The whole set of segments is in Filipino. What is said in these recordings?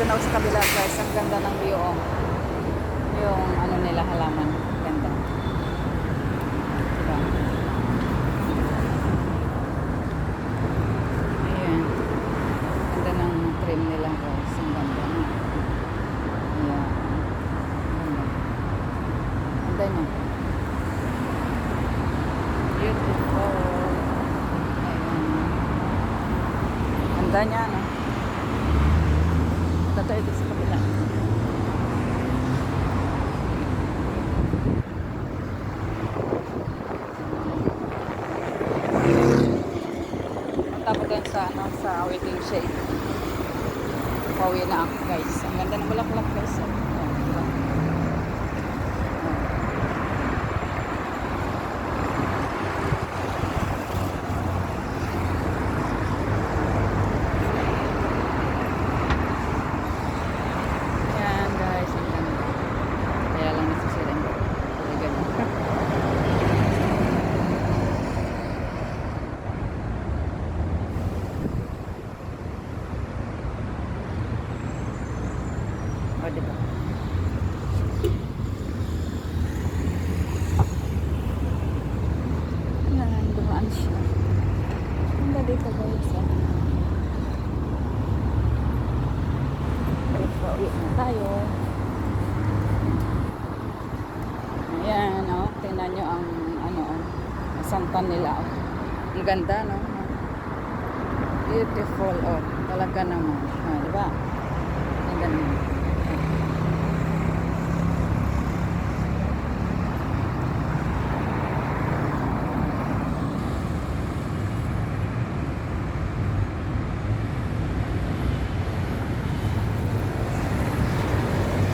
doon ako sa kabila guys. Ang ganda ng view. Oh. Yung ano nila halaman. Ganda. Diba? Ayan. Ganda ng nila guys. Ang ganda. Ayan. Ganda. Ganda. Ganda niya, no? Tato ito sa kabila. Po tayo sa, ano, sa waiting shade. Pauwi na ako, guys. Ang ganda ng bulaklak, guys. Oh, diba? Yan, guys. Ang ganda. Kaya lang nasisira yung Kaya ganun. O, diba? Yan, dumaan siya. Ang dito, guys. ah. Guys, pauwi na tayo. Ayan, oh. Tingnan nyo ang, ano, oh, santan nila, oh. Ang ganda, no? Beautiful, oh. Talaga naman. Ah, di ba? Ang ganda.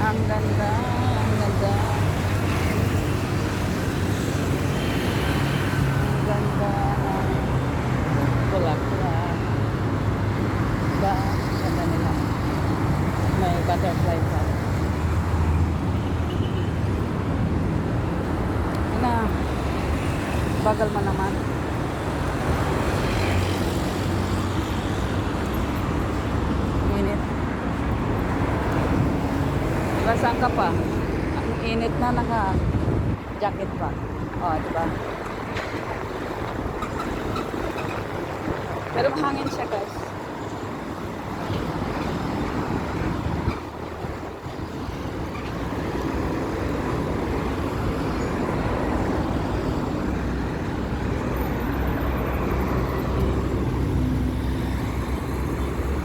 Ang ganda, ang ganda. Ang ganda ng bulaklak. Ang ganda nila. May butterfly pa. Ano? Bagal mo naman. Init. Diba, saan ka pa? Ang init na naka jacket pa. O, oh, diba? Pero mahangin siya guys.